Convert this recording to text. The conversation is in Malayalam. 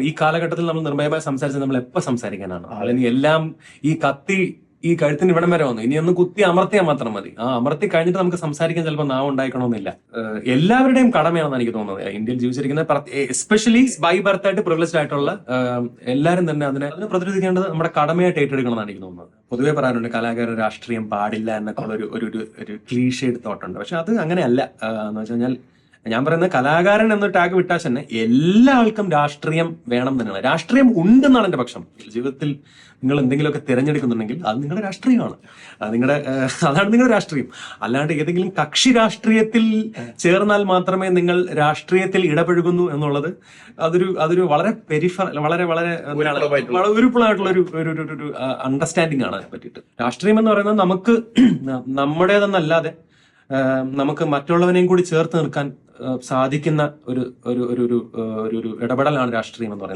ഈ കാലഘട്ടത്തിൽ നമ്മൾ നിർഭയമായി സംസാരിച്ചത് നമ്മൾ എപ്പോ സംസാരിക്കാനാണ്? അല്ലെങ്കിൽ എല്ലാം ഈ കത്തി ഈ കഴുത്തിന് ഇവിടം വരെ വന്നു. ഇനി ഒന്ന് കുത്തി അമർത്തിയാൽ മാത്രം മതി. ആ അമർത്തി കഴിഞ്ഞിട്ട് നമുക്ക് സംസാരിക്കാൻ ചിലപ്പോൾ നാവ് ഉണ്ടായിക്കണമെന്നില്ല എല്ലാവരുടെയും കടമയാണെന്ന് എനിക്ക് തോന്നുന്നത്. ഇന്ത്യയിൽ ജീവിച്ചിരിക്കുന്ന എസ്പെഷ്യലി ബൈ ബർത്ത് ആയിട്ട് പ്രിവിലേജ് ആയിട്ടുള്ള എല്ലാവരും തന്നെ അതിനെ അതിനെ പ്രതിരോധിക്കേണ്ടത് നമ്മുടെ കടമയായിട്ട് ഏറ്റെടുക്കണമെന്നാണ് എനിക്ക് തോന്നുന്നത്. പൊതുവെ പറയാറുണ്ട് കലാകാരൻ രാഷ്ട്രീയം പാടില്ല എന്നൊക്കെ ഉള്ള ഒരു ഒരു ഒരു- ക്ലീഷേഡ് തോട്ടുണ്ട് പക്ഷെ അത് അങ്ങനെയല്ല. എന്ന് വെച്ച് കഴിഞ്ഞാൽ ഞാൻ പറയുന്നത് കലാകാരൻ എന്ന ടാഗ് വിട്ടാൽ തന്നെ എല്ലാ ആൾക്കും രാഷ്ട്രീയം വേണം തന്നെയാണ്. രാഷ്ട്രീയം ഉണ്ടെന്നാണ് എന്റെ പക്ഷം. ജീവിതത്തിൽ നിങ്ങൾ എന്തെങ്കിലുമൊക്കെ തിരഞ്ഞെടുക്കുന്നുണ്ടെങ്കിൽ അത് നിങ്ങളുടെ രാഷ്ട്രീയമാണ്. നിങ്ങളുടെ അതാണ് നിങ്ങളുടെ രാഷ്ട്രീയം. അല്ലാണ്ട് ഏതെങ്കിലും കക്ഷി രാഷ്ട്രീയത്തിൽ ചേർന്നാൽ മാത്രമേ നിങ്ങൾ രാഷ്ട്രീയത്തിൽ ഇടപഴകുന്നു എന്നുള്ളത് അതൊരു അതൊരു വളരെ പെരിഫർ വളരെ വളരെ ഉരുപ്പിളായിട്ടുള്ള ഒരു ഒരു അണ്ടർസ്റ്റാൻഡിംഗ് ആണ് അതിനെ പറ്റിയിട്ട് രാഷ്ട്രീയം എന്ന് പറയുന്നത് നമുക്ക് നമ്മുടേതെന്നല്ലാതെ നമുക്ക് മറ്റുള്ളവനെയും കൂടി ചേർത്ത് നിർക്കാൻ സാധിക്കുന്ന ഒരു ഒരു ഒരു ഒരു ഇടപെടലാണ് രാഷ്ട്രീയം എന്ന് പറയുന്നത്.